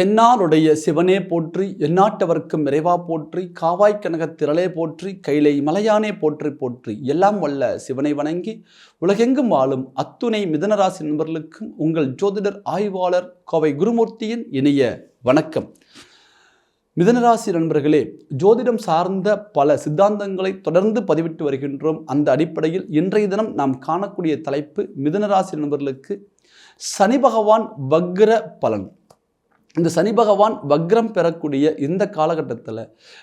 தென்னாருடைய சிவனே போற்றி எந்நாட்டவர்க்கும் நிறைவா போற்றி காவாய் கனக திரளே போற்றி கைலை மலையானே போற்றி போற்றி எல்லாம் வல்ல சிவனை வணங்கி உலகெங்கும் வாழும் அத்துணை மிதனராசி நண்பர்களுக்கும் உங்கள் ஜோதிடர் ஆய்வாளர் கோவை குருமூர்த்தியின் இனிய வணக்கம். மிதனராசி நண்பர்களே ஜோதிடம் சார்ந்த பல சித்தாந்தங்களை தொடர்ந்து பதிவிட்டு வருகின்றோம். அந்த அடிப்படையில் இன்றைய தினம் நாம் காணக்கூடிய தலைப்பு மிதனராசி நண்பர்களுக்கு சனி பகவான் வக்ர பலன். இந்த சனி பகவான் வக்ரம் பெறக்கூடிய இந்த காலகட்டத்தில்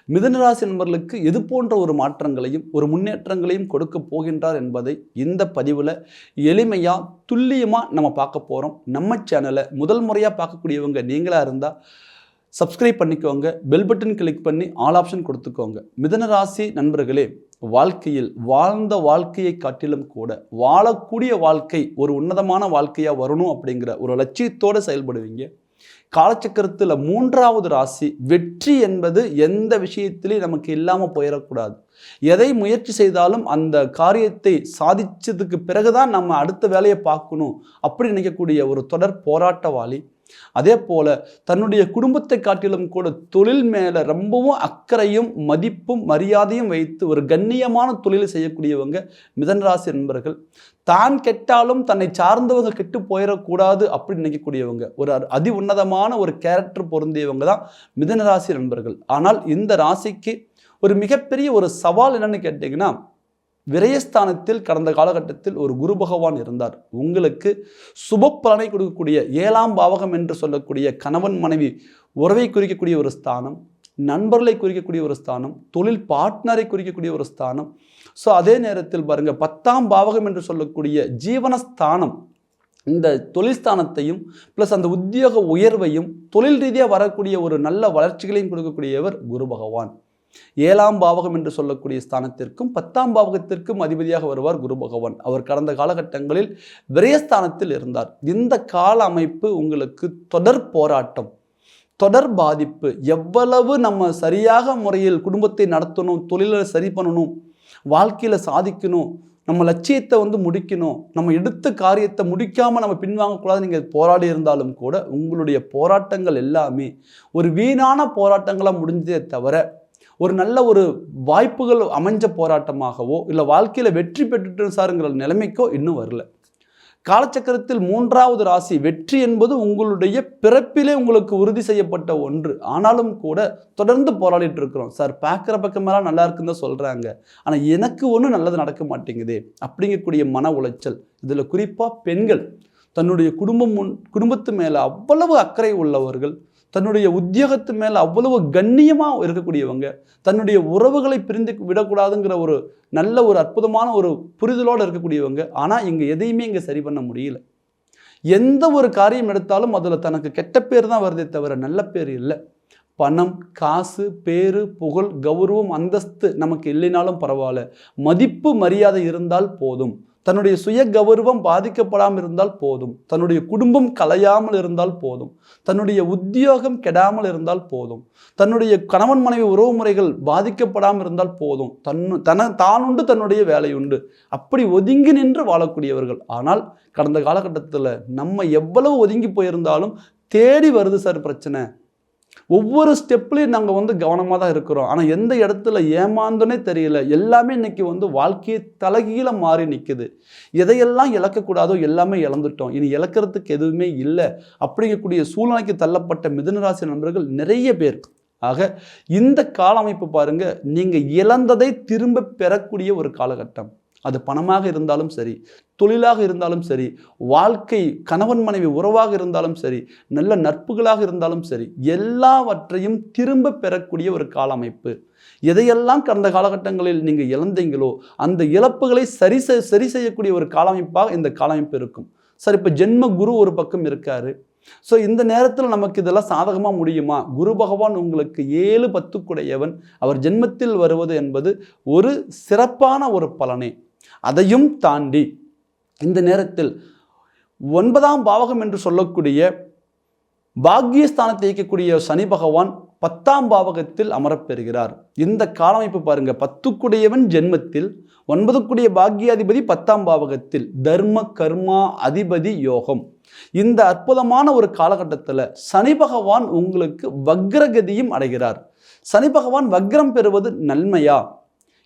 மிதனராசி நண்பர்களுக்கு எது போன்ற ஒரு மாற்றங்களையும் ஒரு முன்னேற்றங்களையும் கொடுக்க போகின்றார் என்பதை இந்த பதிவில் எளிமையாக துல்லியமாக நம்ம பார்க்க போகிறோம் நம்ம சேனலை முதல் முறையாக பார்க்கக்கூடியவங்க நீங்களாக இருந்தால் சப்ஸ்கிரைப் பண்ணிக்கோங்க பெல் பட்டன் கிளிக் பண்ணி ஆல் ஆப்ஷன் கொடுத்துக்கோங்க. மிதனராசி நண்பர்களே வாழ்க்கையில் வாழ்ந்த வாழ்க்கையை காட்டிலும் கூட வாழக்கூடிய வாழ்க்கை ஒரு உன்னதமான வாழ்க்கையாக வரணும் அப்படிங்கிற ஒரு லட்சியத்தோடு செயல்படுவீங்க. காலச்சக்கரத்தில் மூன்றாவது ராசி வெற்றி என்பது எந்த விஷயத்திலையும் நமக்கு இல்லாமல் போயிடக்கூடாது. எதை முயற்சி செய்தாலும் அந்த காரியத்தை சாதிச்சதுக்கு பிறகுதான் நம்ம அடுத்த வேலையை பார்க்கணும். அப்படி நினைக்கக்கூடிய ஒரு தொடர் போராட்டவாளி அதே போல் தன்னுடைய குடும்பத்தை காட்டிலும் கூட தொழில் மேலே ரொம்பவும் அக்கறையும் மதிப்பும் மரியாதையும் வைத்து ஒரு கண்ணியமான தொழில் செய்யக்கூடியவங்க மிதனராசி நண்பர்கள் தான் கெட்டாலும் தன்னை சார்ந்தவங்க கெட்டு போயிடக்கூடாது அப்படின்னு நினைக்கக்கூடியவங்க. ஒரு அ- அதி உன்னதமான ஒரு கேரக்டர் பொருந்தியவங்க தான் மிதனராசி நண்பர்கள் ஆனால் இந்த ராசிக்கு ஒரு மிகப்பெரிய ஒரு சவால் என்னன்னு கேட்டிங்கன்னா விரயஸ்தானத்தில் கடந்த காலகட்டத்தில் ஒரு குரு பகவான் இருந்தார். உங்களுக்கு சுப பலனை கொடுக்கக்கூடிய ஏழாம் பாவகம் என்று சொல்லக்கூடிய கணவன் மனைவி உறவை குறிக்கக்கூடிய ஒரு ஸ்தானம் நண்பர்களை குறிக்கக்கூடிய ஒரு ஸ்தானம் தொழில் பார்ட்னரை குறிக்கக்கூடிய ஒரு ஸ்தானம். ஸோ அதே நேரத்தில் பாருங்கள் பத்தாம் பாவகம் என்று சொல்லக்கூடிய ஜீவனஸ்தானம் இந்த தொழில் ஸ்தானத்தையும் ப்ளஸ் அந்த உத்தியோக உயர்வையும் தொழில் ரீதியாக வரக்கூடிய ஒரு நல்ல வளர்ச்சிகளையும் கொடுக்கக்கூடியவர் குரு பகவான். ஏழாம் பாவகம் என்று சொல்லக்கூடிய ஸ்தானத்திற்கும் பத்தாம் பாவகத்திற்கும் அதிபதியாக வருவார் குரு பகவான். அவர் கடந்த காலகட்டங்களில் விரயஸ்தானத்தில் இருந்தார். இந்த கால அமைப்பு உங்களுக்கு தொடர் போராட்டம் தொடர் பாதிப்பு. எவ்வளவு நம்ம சரியாக முறையில் குடும்பத்தை நடத்தணும் தொழிலை சரி பண்ணணும் வாழ்க்கையில் சாதிக்கணும் நம்ம லட்சியத்தை வந்து முடிக்கணும் நம்ம எடுத்த காரியத்தை முடிக்காமல் நம்ம பின்வாங்கக்கூடாது நீங்கள் போராடி இருந்தாலும் கூட உங்களுடைய போராட்டங்கள் எல்லாமே ஒரு வீணான போராட்டங்களாக முடிஞ்சதே தவிர ஒரு நல்ல ஒரு வாய்ப்புகள் அமைஞ்ச போராட்டமாகவோ இல்லை வாழ்க்கையில் வெற்றி பெற்றுட்டு சாருங்கிற நிலைமைக்கோ இன்னும் வரல. காலச்சக்கரத்தில் மூன்றாவது ராசி வெற்றி என்பது உங்களுடைய பிறப்பிலே உங்களுக்கு உறுதி செய்யப்பட்ட ஒன்று. ஆனாலும் கூட தொடர்ந்து போராடிட்டு இருக்கிறோம். சார் பார்க்குற பக்கமெல்லாம் நல்லா இருக்குன்னு தான் சொல்கிறாங்க ஆனால் எனக்கு ஒன்றும் நல்லது நடக்க மாட்டேங்குதே அப்படிங்கக்கூடிய மன உளைச்சல். இதில் குறிப்பாக பெண்கள் தன்னுடைய குடும்பம் முன் குடும்பத்து மேலே அவ்வளவு அக்கறை உள்ளவர்கள் தன்னுடைய உத்தியோகத்து மேலே அவ்வளவு கண்ணியமாக இருக்கக்கூடியவங்க தன்னுடைய உறவுகளை பிரிந்து விடக்கூடாதுங்கிற ஒரு நல்ல ஒரு அற்புதமான ஒரு புரிதலோடு இருக்கக்கூடியவங்க ஆனால் இங்கே எதையுமே இங்கே சரி பண்ண முடியல. எந்த ஒரு காரியம் எடுத்தாலும் அதில் தனக்கு கெட்ட பேர் தான் வருதே தவிர நல்ல பேர் இல்லை. பணம் காசு பேரு புகழ் கௌரவம் அந்தஸ்து நமக்கு இல்லைனாலும் பரவாயில்ல. மதிப்பு மரியாதை இருந்தால் போதும். தன்னுடைய சுய கௌரவம் பாதிக்கப்படாமல் இருந்தால் போதும். தன்னுடைய குடும்பம் கலையாமல் இருந்தால் போதும். தன்னுடைய உத்தியோகம் கெடாமல் இருந்தால் போதும். தன்னுடைய கணவன் மனைவி உறவு முறைகள் பாதிக்கப்படாமல் இருந்தால் போதும். தன்னு தன தானுண்டு தன்னுடைய வேலையுண்டு. அப்படி ஒதுங்கி நின்று வாழக்கூடியவர்கள். ஆனால் கடந்த காலகட்டத்தில் நம்ம எவ்வளவு ஒதுங்கி போயிருந்தாலும் தேடி வருது சார் பிரச்சனை. ஒவ்வொரு ஸ்டெப்லையும் நாங்கள் வந்து கவனமாக தான் இருக்கிறோம். ஆனால் எந்த இடத்துல ஏமாந்தோனே தெரியல. எல்லாமே இன்றைக்கி வந்து வாழ்க்கையை தலைகீழ மாறி நிற்குது எதையெல்லாம் இழக்கக்கூடாதோ எல்லாமே இழந்துட்டோம். இனி இழக்கிறதுக்கு எதுவுமே இல்லை. அப்படிங்கக்கூடிய சூழ்நிலைக்கு தள்ளப்பட்ட மிதுனராசி நண்பர்கள் நிறைய பேர். ஆக இந்த கால அமைப்பு பாருங்கள் நீங்கள் இழந்ததை திரும்ப பெறக்கூடிய ஒரு காலகட்டம். அது பணமாக இருந்தாலும் சரி தொழிலாக இருந்தாலும் சரி வாழ்க்கை கணவன் மனைவி உறவாக இருந்தாலும் சரி நல்ல நட்புகளாக இருந்தாலும் சரி எல்லாவற்றையும் திரும்ப பெறக்கூடிய ஒரு கால அமைப்பு எதையெல்லாம் கடந்த காலகட்டங்களில் நீங்கள் இழந்தீங்களோ அந்த இழப்புகளை சரி செய்- சரி செய்யக்கூடிய ஒரு காலமைப்பாக இந்த காலமைப்பு இருக்கும். சார் இப்போ ஜென்ம குரு ஒரு பக்கம் இருக்காரு. ஸோ இந்த நேரத்தில் நமக்கு இதெல்லாம் சாதகமாக முடியுமா? குரு பகவான் உங்களுக்கு ஏழு பத்துக்குடையவன். அவர் ஜென்மத்தில் வருவது என்பது ஒரு சிறப்பான ஒரு பலனே. அதையும் தாண்டி இந்த நேரத்தில் ஒன்பதாம் பாவகம் என்று சொல்லக்கூடிய பாக்கியஸ்தானத்தை இயக்கக்கூடிய சனி பகவான் பத்தாம் பாவகத்தில் அமரப்பெறுகிறார். இந்த காலமைப்பு பாருங்க பத்துக்குடையவன் ஜென்மத்தில் ஒன்பதுக்குடைய பாக்கியாதிபதி பத்தாம் பாவகத்தில் தர்ம கர்மா அதிபதி யோகம். இந்த அற்புதமான ஒரு காலகட்டத்தில் சனி பகவான் உங்களுக்கு வக்ரகதியும் அடைகிறார். சனி பகவான் வக்ரம் பெறுவது நன்மையா?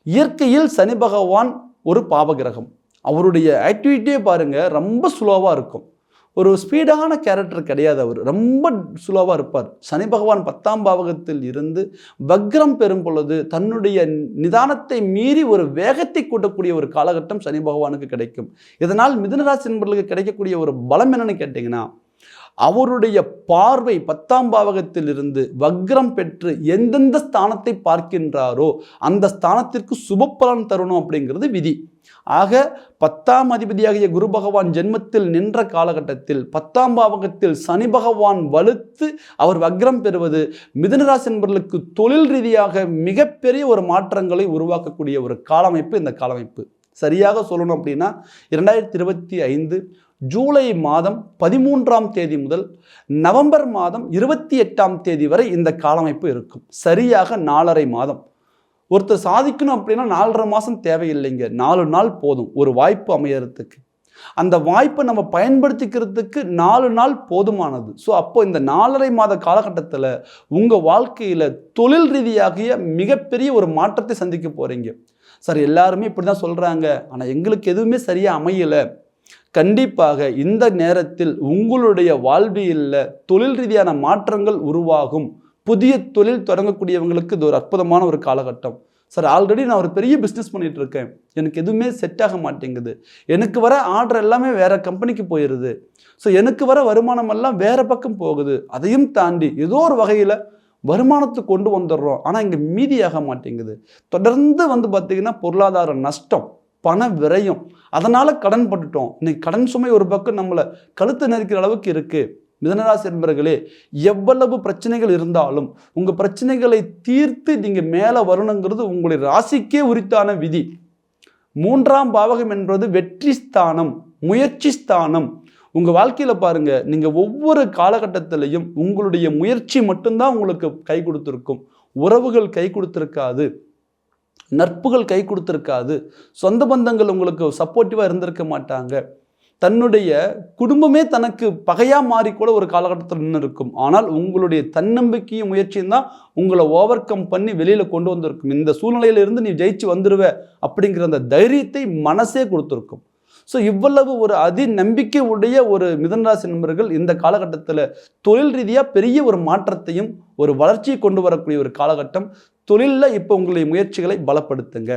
இயற்கையில் சனி பகவான் ஒரு பாவகிரகம். அவருடைய ஆக்டிவிட்டியே பாருங்கள் ரொம்ப ஸ்லோவாக இருக்கும். ஒரு ஸ்பீடான கேரக்டர் கிடையாது அவர். ரொம்ப ஸ்லோவாக இருப்பார். சனி பகவான் பத்தாம் பாவகத்தில் இருந்து வக்ரம் பெறும் பொழுது தன்னுடைய நிதானத்தை மீறி ஒரு வேகத்தை கூட்டக்கூடிய ஒரு காலகட்டம் சனி பகவானுக்கு கிடைக்கும். இதனால் மிதுனராசி நண்பர்களுக்கு கிடைக்கக்கூடிய ஒரு பலம் என்னன்னு கேட்டிங்கன்னா அவருடைய பார்வை பத்தாம் பாவகத்திலிருந்து வக்ரம் பெற்று எந்தெந்த ஸ்தானத்தை பார்க்கின்றாரோ அந்த ஸ்தானத்திற்கு சுபப்பலன் தரணும் அப்படிங்கிறது விதி. ஆக பத்தாம் அதிபதியாகிய குரு பகவான் ஜென்மத்தில் நின்ற காலகட்டத்தில் பத்தாம் பாவகத்தில் சனி பகவான் வலுத்து அவர் வக்ரம் பெறுவது மிதுனராசி என்பவர்களுக்கு தொழில் ரீதியாக மிகப்பெரிய ஒரு மாற்றங்களை உருவாக்கக்கூடிய ஒரு காலமைப்பு இந்த காலமைப்பு. சரியாக சொல்லணும் அப்படின்னா இரண்டாயிரத்தி இருபத்தி ஐந்து ஜூலை மாதம் பதிமூன்றாம் தேதி முதல் நவம்பர் மாதம் இருபத்தி எட்டாம் தேதி வரை இந்த காலமைப்பு இருக்கும். சரியாக நாலரை மாதம். ஒருத்தர் சாதிக்கணும் அப்படின்னா நாலரை மாதம் தேவையில்லைங்க. நாலு நாள் போதும். ஒரு வாய்ப்பு அமையறதுக்கு. அந்த வாய்ப்பை நம்ம பயன்படுத்திக்கிறதுக்கு நாலு நாள் போதுமானது. ஸோ அப்போ இந்த நாலரை மாத காலகட்டத்தில் உங்கள் வாழ்க்கையில் தொழில் ரீதியாகிய மிகப்பெரிய ஒரு மாற்றத்தை சந்திக்க போகிறீங்க சார் எல்லாருமே இப்படி தான் சொல்கிறாங்க ஆனால் எங்களுக்கு எதுவுமே சரியாக அமையலை. கண்டிப்பாக இந்த நேரத்தில் உங்களுடைய வாழ்வியலில் தொழில் ரீதியான மாற்றங்கள் உருவாகும். புதிய தொழில் தொடங்கக்கூடியவங்களுக்கு இது ஒரு அற்புதமான ஒரு காலகட்டம். சார் ஆல்ரெடி நான் ஒரு பெரிய பிஸ்னஸ் பண்ணிட்டு இருக்கேன். எனக்கு எதுவுமே செட் ஆக மாட்டேங்குது. எனக்கு வர ஆர்டர் எல்லாமே வேற கம்பெனிக்கு போயிடுது ஸோ எனக்கு வர வருமானம் எல்லாம் வேற பக்கம் போகுது. அதையும் தாண்டி ஏதோ ஒரு வகையில் வருமானத்தை கொண்டு வந்துடுறோம். ஆனால் இங்கே மீதியாக மாட்டேங்குது. தொடர்ந்து வந்து பார்த்திங்கன்னா பொருளாதார நஷ்டம் பண விரயம். அதனால் கடன் பட்டுட்டோம். இன்னைக்கு கடன் சுமை ஒரு பக்கம் நம்மளை கழுத்து நெருக்கிற அளவுக்கு இருக்குது மிதனராசி என்பர்களே எவ்வளவு பிரச்சனைகள் இருந்தாலும் உங்கள் பிரச்சனைகளை தீர்த்து நீங்கள் மேலே வரணுங்கிறது உங்களுடைய ராசிக்கே உரித்தான விதி. மூன்றாம் பாவகம் என்பது வெற்றி ஸ்தானம் முயற்சி ஸ்தானம். உங்கள் வாழ்க்கையில் பாருங்கள் நீங்கள் ஒவ்வொரு காலகட்டத்திலையும் உங்களுடைய முயற்சி மட்டும்தான் உங்களுக்கு கை கொடுத்துருக்கும். உறவுகள் கை கொடுத்துருக்காது. நட்புகள் கை கொடுத்துருக்காது. சொந்த பந்தங்கள் உங்களுக்கு சப்போர்ட்டிவாக இருந்திருக்க மாட்டாங்க. தன்னுடைய குடும்பமே தனக்கு பகையாக மாறி கூட ஒரு காலகட்டத்தில் நின்று இருக்கும் ஆனால் உங்களுடைய தன்னம்பிக்கையும் முயற்சியும் தான் உங்களை ஓவர் கம் பண்ணி வெளியில் கொண்டு வந்திருக்கும். இந்த சூழ்நிலையிலிருந்து நீ ஜெயிச்சு வந்துடுவ அப்படிங்கிற அந்த தைரியத்தை மனசே கொடுத்துருக்கும். ஸோ இவ்வளவு ஒரு அதி நம்பிக்கை உடைய ஒரு மிதனராசி நண்பர்கள் இந்த காலகட்டத்தில் தொழில் ரீதியாக பெரிய ஒரு மாற்றத்தையும் ஒரு வளர்ச்சியை கொண்டு வரக்கூடிய ஒரு காலகட்டம் தொழிலில் இப்போ உங்களுடைய முயற்சிகளை பலப்படுத்துங்க.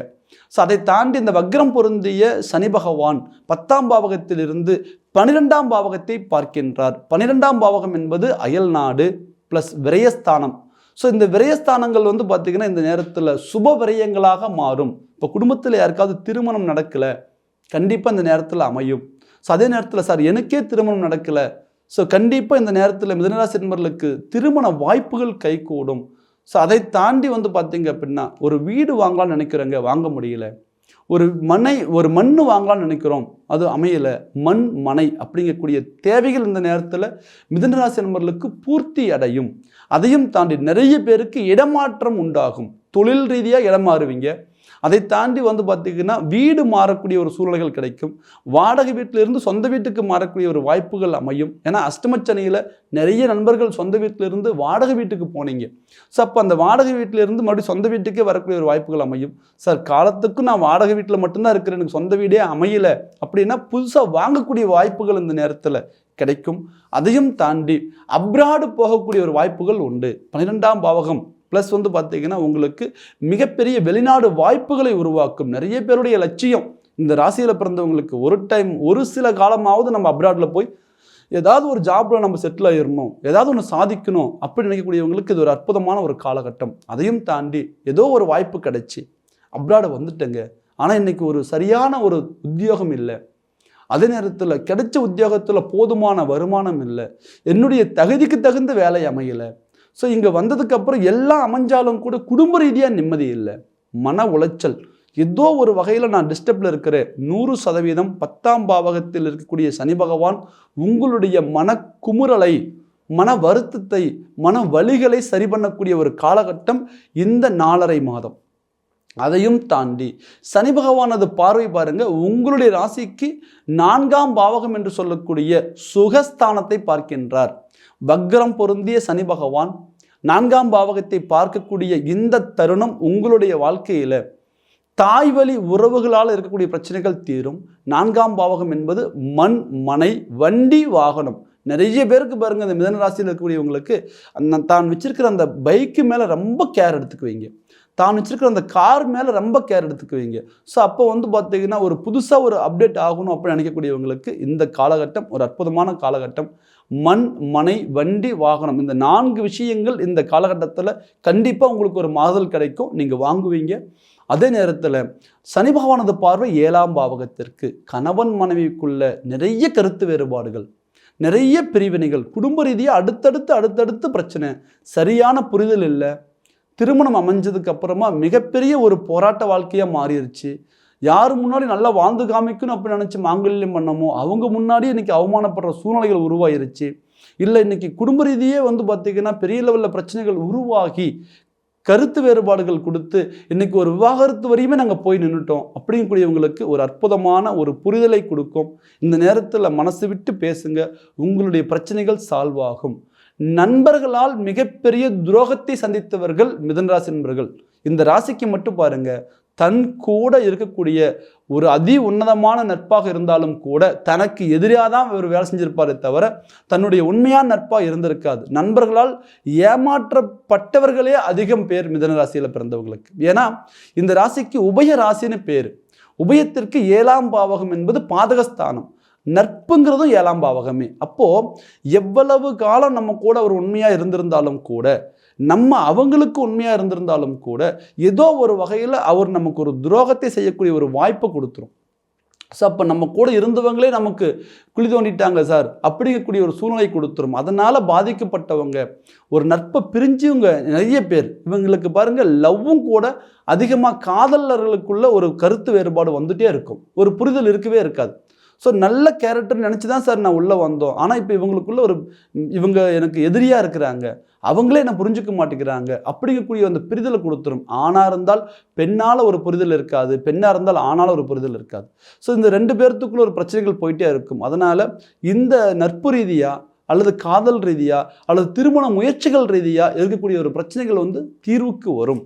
ஸோ அதை தாண்டி இந்த வக்ரம் பொருந்திய சனி பகவான் பத்தாம் பாவகத்திலிருந்து பனிரெண்டாம் பாவகத்தை பார்க்கின்றார். பனிரெண்டாம் பாவகம் என்பது அயல் நாடு ப்ளஸ் விரயஸ்தானம். ஸோ இந்த விரயஸ்தானங்கள் வந்து பார்த்திங்கன்னா இந்த நேரத்தில் சுப விரயங்களாக மாறும். இப்போ குடும்பத்தில் யாருக்காவது திருமணம் நடக்கலை கண்டிப்பாக இந்த நேரத்தில் அமையும். ஸோ அதே நேரத்தில் சார் எனக்கே திருமணம் நடக்கலை. ஸோ கண்டிப்பாக இந்த நேரத்தில் மிதனராசி நண்பர்களுக்கு திருமண வாய்ப்புகள் கைகூடும். ஸோ அதை தாண்டி வந்து பார்த்தீங்க அப்படின்னா ஒரு வீடு வாங்கலாம்னு நினைக்கிறேங்க வாங்க முடியல. ஒரு மனை ஒரு மண் வாங்கலாம்னு நினைக்கிறோம் அது அமையலை. மண் மனை அப்படிங்கக்கூடிய தேவைகள் இந்த நேரத்தில் மிதனராசி நண்பர்களுக்கு பூர்த்தி அடையும். அதையும் தாண்டி நிறைய பேருக்கு இடமாற்றம் உண்டாகும். தொழில் ரீதியாக இடம் மாறுவீங்க. அதை தாண்டி வந்து பார்த்திங்கன்னா வீடு மாறக்கூடிய ஒரு சூழல்கள் கிடைக்கும். வாடகை வீட்டிலிருந்து சொந்த வீட்டுக்கு மாறக்கூடிய ஒரு வாய்ப்புகள் அமையும். ஏன்னா அஷ்டமச்சனையில் நிறைய நண்பர்கள் சொந்த வீட்டிலிருந்து வாடகை வீட்டுக்கு போனீங்க. ஸோ அப்போ அந்த வாடகை வீட்டிலிருந்து மறுபடியும் சொந்த வீட்டுக்கே வரக்கூடிய ஒரு வாய்ப்புகள் அமையும். சார் காலத்துக்கும் நான் வாடகை வீட்டில் மட்டும்தான் இருக்கிறேன். எனக்கு சொந்த வீடே அமையலை. அப்படின்னா புதுசாக வாங்கக்கூடிய வாய்ப்புகள் இந்த நேரத்தில் கிடைக்கும். அதையும் தாண்டி அப்ராடு போகக்கூடிய ஒரு வாய்ப்புகள் உண்டு. பன்னிரெண்டாம் பாவகம் ப்ளஸ் வந்து பார்த்தீங்கன்னா உங்களுக்கு மிகப்பெரிய வெளிநாடு வாய்ப்புகளை உருவாக்கும். நிறைய பேருடைய லட்சியம் இந்த ராசியில் பிறந்தவங்களுக்கு ஒரு டைம் ஒரு சில காலமாவது நம்ம அப்ராடில் போய் ஏதாவது ஒரு ஜாப்பில் நம்ம செட்டில் ஆயிடணும் ஏதாவது ஒன்று சாதிக்கணும் அப்படி நினைக்கக்கூடியவங்களுக்கு இது ஒரு அற்புதமான ஒரு காலகட்டம். அதையும் தாண்டி ஏதோ ஒரு வாய்ப்பு கிடைச்சி. அப்ராடு வந்துட்டேங்க. ஆனால் இன்றைக்கி ஒரு சரியான ஒரு உத்தியோகம் இல்லை. அதே நேரத்தில் கிடைச்ச உத்தியோகத்தில் போதுமான வருமானம் இல்லை. என்னுடைய தகுதிக்கு தகுந்த வேலை அமையலை. ஸோ இங்கே வந்ததுக்கப்புறம் எல்லாம் அமைஞ்சாலும் கூட குடும்ப ரீதியாக நிம்மதி இல்லை. மன உளைச்சல். ஏதோ ஒரு வகையில் நான் டிஸ்டர்பில் இருக்கிறேன். நூறு சதவீதம் பத்தாம் பாவகத்தில் இருக்கக்கூடிய சனி பகவான் உங்களுடைய மனக்குமுறலை மன வருத்தத்தை மன வழிகளை சரி பண்ணக்கூடிய ஒரு காலகட்டம் இந்த நாலரை மாதம். அதையும் தாண்டி சனி பகவானது பார்வை பாருங்க உங்களுடைய ராசிக்கு நான்காம் பாவகம் என்று சொல்லக்கூடிய சுகஸ்தானத்தை பார்க்கின்றார். வக்ரம் பொருந்திய சனி பகவான் நான்காம் பாவகத்தை பார்க்கக்கூடிய இந்த தருணம் உங்களுடைய வாழ்க்கையில தாய் வழி உறவுகளால் இருக்கக்கூடிய பிரச்சனைகள் தீரும். நான்காம் பாவகம் என்பது மண் மனை வண்டி வாகனம். நிறைய பேருக்கு பாருங்க இந்த மிதன ராசியில் இருக்கக்கூடியவங்களுக்கு அந்த தான் வச்சிருக்கிற அந்த பைக்கு மேலே ரொம்ப கேர் எடுத்துக்குவீங்க. தான் வச்சிருக்கிற அந்த கார் மேலே ரொம்ப கேர் எடுத்துக்குவீங்க. ஸோ அப்போ வந்து பார்த்தீங்கன்னா ஒரு புதுசாக ஒரு அப்டேட் ஆகணும் அப்படின்னு நினைக்கக்கூடியவங்களுக்கு இந்த காலகட்டம் ஒரு அற்புதமான காலகட்டம். மண் மனை வண்டி வாகனம் இந்த நான்கு விஷயங்கள் இந்த காலகட்டத்தில் கண்டிப்பாக உங்களுக்கு ஒரு மாறுதல் கிடைக்கும். நீங்கள் வாங்குவீங்க. அதே நேரத்தில் சனி பகவானது பார்வை ஏழாம் பாவகத்திற்கு. கணவன் மனைவிக்குள்ள நிறைய கருத்து வேறுபாடுகள் நிறைய பிரிவினைகள் குடும்ப ரீதியாக அடுத்தடுத்து அடுத்தடுத்து பிரச்சனை. சரியான புரிதல் இல்லை. திருமணம் அமைஞ்சதுக்கு அப்புறமா மிகப்பெரிய ஒரு போராட்ட வாழ்க்கையாக மாறிடுச்சு யார் முன்னாடி நல்லா வாழ்ந்து காமிக்கணும் அப்படின்னு நினச்சி மாங்கல்யம் பண்ணமோ அவங்க முன்னாடி இன்றைக்கி அவமானப்படுற சூழ்நிலைகள் உருவாயிருச்சு. இல்லை இன்னைக்கு குடும்ப ரீதியே வந்து பார்த்திங்கன்னா பெரிய லெவலில் பிரச்சனைகள் உருவாகி கருத்து வேறுபாடுகள் கொடுத்து இன்றைக்கி ஒரு விவாகரத்து வரையுமே நாங்கள் போய் நின்றுட்டோம் அப்படிங்கக்கூடியவங்களுக்கு ஒரு அற்புதமான ஒரு புரிதலை கொடுக்கும். இந்த நேரத்தில் மனசு விட்டு பேசுங்க. உங்களுடைய பிரச்சனைகள் சால்வ் ஆகும். நண்பர்களால் மிகப்பெரிய துரோகத்தை சந்தித்தவர்கள் மிதன்ராசி நண்பர்கள். இந்த ராசிக்கு மட்டும் பாருங்க தன் கூட இருக்கக்கூடிய ஒரு அதி உன்னதமான நட்பாக இருந்தாலும் கூட தனக்கு எதிராக தான் இவர் வேலை செஞ்சிருப்பாரே தவிர தன்னுடைய உண்மையான நட்பாக இருந்திருக்காது. நண்பர்களால் ஏமாற்றப்பட்டவர்களே அதிகம் பேர் மிதன ராசியில் பிறந்தவங்களுக்கு ஏன்னா இந்த ராசிக்கு உபய ராசின்னு பேர். உபயத்திற்கு ஏழாம் பாவகம் என்பது பாதகஸ்தானம். நட்புங்கிறதும் ஏழாம் பாவகமே. அப்போது எவ்வளவு காலம் நம்ம கூட ஒரு உண்மையாக இருந்திருந்தாலும் கூட நம்ம அவங்களுக்கு உண்மையாக இருந்திருந்தாலும் கூட ஏதோ ஒரு வகையில் அவர் நமக்கு ஒரு துரோகத்தை செய்யக்கூடிய ஒரு வாய்ப்பை கொடுத்துரும். ஸோ அப்போ நம்ம கூட இருந்தவங்களே நமக்கு குழி தோண்டிட்டாங்க சார். அப்படிங்கக்கூடிய ஒரு சூழ்நிலை கொடுத்துரும். அதனால் பாதிக்கப்பட்டவங்க ஒரு நட்பை பிரிஞ்சவங்க நிறைய பேர். இவங்களுக்கு பாருங்கள் லவ்வும் கூட அதிகமாக காதலர்களுக்குள்ள ஒரு கருத்து வேறுபாடு வந்துட்டே இருக்கும். ஒரு புரிதல் இருக்கவே இருக்காது. ஸோ நல்ல கேரக்டர் நினச்சி தான் சார் நான் உள்ளே வந்தோம். ஆனால் இப்போ இவங்களுக்குள்ள ஒரு இவங்க எனக்கு எதிரியாக இருக்கிறாங்க. அவங்களே என்ன புரிஞ்சுக்க மாட்டேங்கிறாங்க. அப்படிங்கக்கூடிய அந்த புரிதலை கொடுத்துரும். ஆணாக இருந்தால் பெண்ணால் ஒரு புரிதல் இருக்காது. பெண்ணாக இருந்தால் ஆணால் ஒரு புரிதல் இருக்காது. ஸோ இந்த ரெண்டு பேர்த்துக்குள்ள ஒரு பிரச்சனைகள் போயிட்டே இருக்கும். அதனால் இந்த நட்பு ரீதியாக அல்லது காதல் ரீதியாக அல்லது திருமண முயற்சிகள் ரீதியாக இருக்கக்கூடிய ஒரு பிரச்சனைகள் வந்து தீர்வுக்கு வரும்.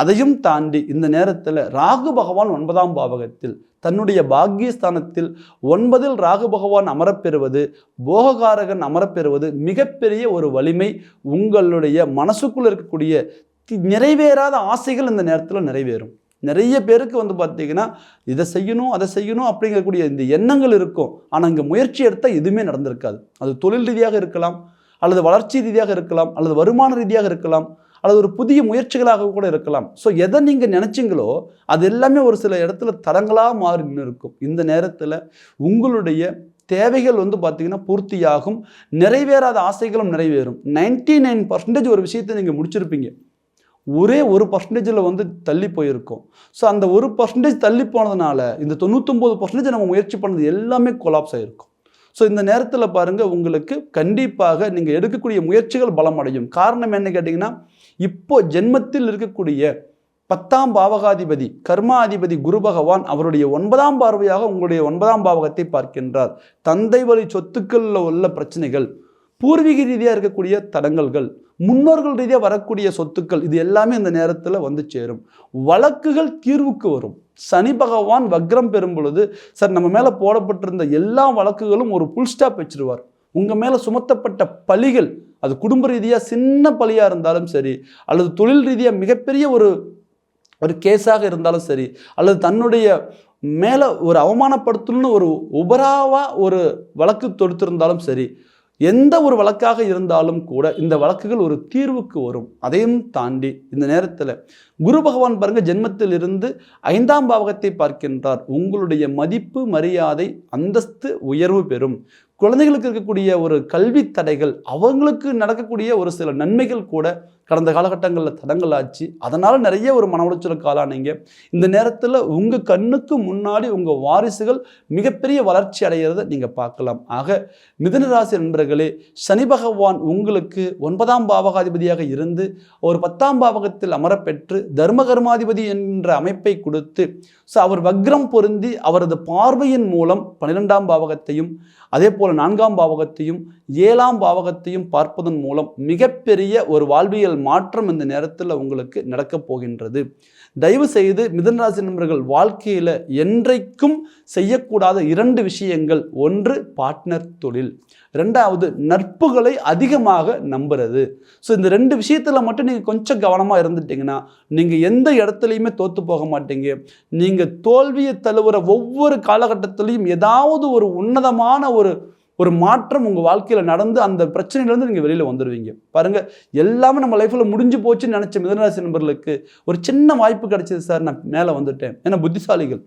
அதையும் தாண்டி இந்த நேரத்தில் ராகு பகவான் ஒன்பதாம் பாவகத்தில் தன்னுடைய பாக்கியஸ்தானத்தில் ஒன்பதில் ராகு பகவான் அமரப்பெறுவது போககாரகன் அமரப்பெறுவது மிகப்பெரிய ஒரு வலிமை உங்களுடைய மனசுக்குள்ள இருக்கக்கூடிய தி- நிறைவேறாத ஆசைகள் இந்த நேரத்தில் நிறைவேறும். நிறைய பேருக்கு வந்து பார்த்தீங்கன்னா இதை செய்யணும் அதை செய்யணும் அப்படிங்கக்கூடிய இந்த எண்ணங்கள் இருக்கும். ஆனால் இங்கே முயற்சி எடுத்தால் எதுவுமே நடந்திருக்காது. அது தொழில் ரீதியாக இருக்கலாம் அல்லது வளர்ச்சி ரீதியாக இருக்கலாம் அல்லது வருமான ரீதியாக இருக்கலாம். அல்லது ஒரு புதிய முயற்சிகளாக கூட இருக்கலாம். ஸோ எதை நீங்கள் நினச்சிங்களோ அது எல்லாமே ஒரு சில இடத்துல தடங்களாக மாறி நின்று இருக்கும் இந்த நேரத்தில் உங்களுடைய தேவைகள் வந்து பார்த்திங்கன்னா பூர்த்தியாகும். நிறைவேறாத ஆசைகளும் நிறைவேறும். 99% நைன் பர்சன்டேஜ் ஒரு விஷயத்தை நீங்கள் முடிச்சிருப்பீங்க. ஒரே ஒரு பர்சன்டேஜில் வந்து தள்ளி போயிருக்கும். ஸோ அந்த ஒரு பர்சன்டேஜ் தள்ளி போனதுனால இந்த தொண்ணூத்தொம்பது பர்சன்டேஜ் நம்ம முயற்சி பண்ணது எல்லாமே கொலாப்ஸ் ஆகிருக்கும் ஸோ இந்த நேரத்தில் பாருங்கள் உங்களுக்கு கண்டிப்பாக நீங்கள் எடுக்கக்கூடிய முயற்சிகள் பலமடையும். காரணம் என்ன கேட்டிங்கன்னா இப்போ ஜென்மத்தில் இருக்கக்கூடிய பத்தாம் பாவகாதிபதி கர்மாதிபதி குரு பகவான் அவருடைய ஒன்பதாம் பார்வையாக உங்களுடைய ஒன்பதாம் பாவகத்தை பார்க்கின்றார். தந்தை வழி சொத்துக்களில் உள்ள பிரச்சனைகள் பூர்வீக ரீதியாக இருக்கக்கூடிய தடங்கல்கள் முன்னோர்கள் ரீதியாக வரக்கூடிய சொத்துக்கள் இது எல்லாமே இந்த நேரத்தில் வந்து சேரும். வழக்குகள் தீர்வுக்கு வரும். சனி பகவான் வக்ரம் பெறும் பொழுது சார் நம்ம மேலே போடப்பட்டிருந்த எல்லா வழக்குகளும் ஒரு புல் ஸ்டாப் வச்சிருவார். உங்கள் மேலே சுமத்தப்பட்ட பழிகள் அது குடும்ப ரீதியாக சின்ன பழியாக இருந்தாலும் சரி அல்லது தொழில் ரீதியாக மிகப்பெரிய ஒரு ஒரு கேஸாக இருந்தாலும் சரி அல்லது தன்னுடைய மேலே ஒரு அவமானப்படுத்தணும்னு ஒரு உபராவாக ஒரு வழக்கு தொடுத்திருந்தாலும் சரி எந்த ஒரு வழக்காக இருந்தாலும் கூட இந்த வழக்குகள் ஒரு தீர்வுக்கு வரும். அதையும் தாண்டி இந்த நேரத்தில் குரு பகவான் பாருங்க ஜென்மத்தில் இருந்து ஐந்தாம் பாவகத்தை பார்க்கின்றார். உங்களுடைய மதிப்பு மரியாதை அந்தஸ்து உயர்வு பெறும். குழந்தைகளுக்கு இருக்கக்கூடிய ஒரு கல்வி தடைகள் அவங்களுக்கு நடக்கக்கூடிய ஒரு சில நன்மைகள் கூட கடந்த காலகட்டங்களில் தடங்கள் ஆச்சு. அதனால் நிறைய ஒரு மன உளைச்சலுக்கு ஆளானீங்க. இந்த நேரத்தில் உங்கள் கண்ணுக்கு முன்னாடி உங்கள் வாரிசுகள் மிகப்பெரிய வளர்ச்சி அடைகிறத நீங்கள் பார்க்கலாம். ஆக மிதனராசி நண்பர்களே சனி பகவான் உங்களுக்கு ஒன்பதாம் பாவகாதிபதியாக இருந்து ஒரு பத்தாம் பாவகத்தில் அமரப்பெற்று தர்ம கர்மாதிபதி என்ற அமைப்பை கொடுத்து ஸோ அவர் வக்ரம் பொருந்தி அவரது பார்வையின் மூலம் பன்னிரெண்டாம் பாவகத்தையும் அதே போல் நான்காம் பாவகத்தையும் ஏழாம் பாவகத்தையும் பார்ப்பதன் மூலம் மிகப்பெரிய ஒரு வாழ்வியல் மாற்றம் இந்த நேரத்தில் உங்களுக்கு நடக்கப் போகின்றது. தயவு செய்து மிதனராசி நண்பர்கள் வாழ்க்கையில் என்றைக்கும் செய்யக்கூடாத இரண்டு விஷயங்கள். ஒன்று பார்ட்னர் தொழில். ரெண்டாவது நட்புகளை அதிகமாக நம்புறது. ஸோ இந்த ரெண்டு விஷயத்தில் மட்டும் நீங்கள் கொஞ்சம் கவனமாக இருந்துட்டீங்கன்னா நீங்கள் எந்த இடத்துலையுமே தோற்று போக மாட்டீங்க. நீங்கள் தோல்வியை தழுவுற ஒவ்வொரு காலகட்டத்திலையும் ஏதாவது ஒரு உன்னதமான ஒரு ஒரு ஒரு மாற்றம் உங்கள் வாழ்க்கையில் நடந்து அந்த பிரச்சனையிலேருந்து நீங்கள் வெளியில் வந்துடுவீங்க பாருங்கள் எல்லாமே நம்ம லைஃப்பில் முடிஞ்சு போச்சுன்னு நினச்ச மிதனராசி நண்பர்களுக்கு ஒரு சின்ன வாய்ப்பு கிடைச்சது சார் நான் மேலே வந்துட்டேன். ஏன்னா புத்திசாலிகள்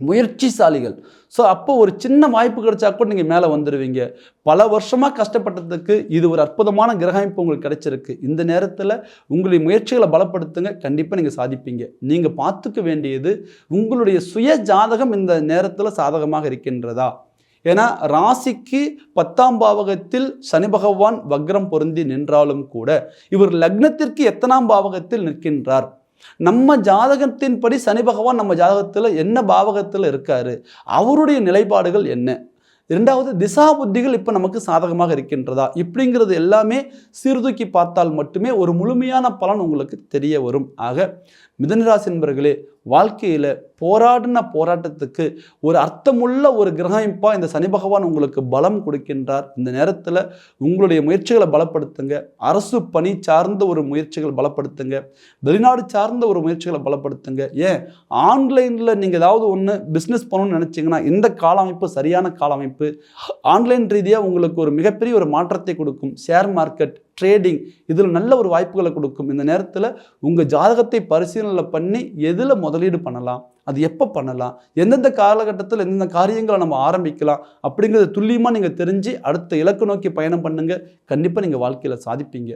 முயற்சிசாலிகள். ஸோ அப்போ ஒரு சின்ன வாய்ப்பு கிடைச்சா கூட நீங்கள் மேலே வந்துடுவீங்க பல வருஷமாக கஷ்டப்பட்டதுக்கு இது ஒரு அற்புதமான கிரகமைப்பு உங்களுக்கு கிடைச்சிருக்கு. இந்த நேரத்தில் உங்களுடைய முயற்சிகளை பலப்படுத்துங்க. கண்டிப்பாக நீங்கள் சாதிப்பீங்க. நீங்கள் பார்த்துக்க வேண்டியது உங்களுடைய சுய ஜாதகம் இந்த நேரத்தில் சாதகமாக இருக்கின்றதா? ஏன்னா ராசிக்கு பத்தாம் பாவகத்தில் சனி பகவான் வக்ரம் பொருந்தி நின்றாலும் கூட இவர் லக்னத்திற்கு எத்தனாம் பாவகத்தில் நிற்கின்றார். நம்ம ஜாதகத்தின்படி சனி பகவான் நம்ம ஜாதகத்தில் என்ன பாவகத்தில் இருக்காரு? அவருடைய நிலைப்பாடுகள் என்ன? இரண்டாவது திசா புத்திகள் இப்போ நமக்கு சாதகமாக இருக்கின்றதா? இப்படிங்கிறது எல்லாமே சீர்தூக்கி பார்த்தால் மட்டுமே ஒரு முழுமையான பலன் உங்களுக்கு தெரிய வரும். ஆக மிதனராசி நண்பர்களே வாழ்க்கையில் போராடின போராட்டத்துக்கு ஒரு அர்த்தமுள்ள ஒரு கிரகமைப்பாக இந்த சனி பகவான் உங்களுக்கு பலம் கொடுக்கின்றார். இந்த நேரத்தில் உங்களுடைய முயற்சிகளை பலப்படுத்துங்க. அரசு பணி சார்ந்த ஒரு முயற்சிகள் பலப்படுத்துங்க. வெளிநாடு சார்ந்த ஒரு முயற்சிகளை பலப்படுத்துங்க. ஏன்? ஆன்லைனில் நீங்கள் ஏதாவது ஒன்று பிஸ்னஸ் பண்ணணும்னு நினச்சிங்கன்னா இந்த காலமைப்பு சரியான காலமைப்பு. ஆன்லைன் ரீதியாக உங்களுக்கு ஒரு மிகப்பெரிய ஒரு மாற்றத்தை கொடுக்கும். ஷேர் மார்க்கெட் ட்ரேடிங் இதில் நல்ல ஒரு வாய்ப்புகளை கொடுக்கும். இந்த நேரத்தில் உங்கள் ஜாதகத்தை பரிசீலனை பண்ணி எதில் முதலீடு பண்ணலாம் அது எப்போ பண்ணலாம் எந்தெந்த காலகட்டத்தில் எந்தெந்த காரியங்களை நம்ம ஆரம்பிக்கலாம் அப்படிங்கிறத துல்லியமாக நீங்கள் தெரிஞ்சு அடுத்த இலக்கு நோக்கி பயணம் பண்ணுங்கள் கண்டிப்பாக நீங்கள் வாழ்க்கையில் சாதிப்பீங்க.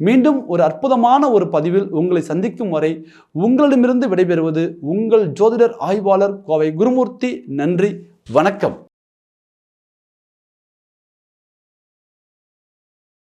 மீண்டும் ஒரு அற்புதமான ஒரு பதிவில் உங்களை சந்திக்கும் வரை உங்களிடமிருந்து விடைபெறுவது உங்கள் ஜோதிடர் ஆய்வாளர் கோவை குருமூர்த்தி. நன்றி வணக்கம்.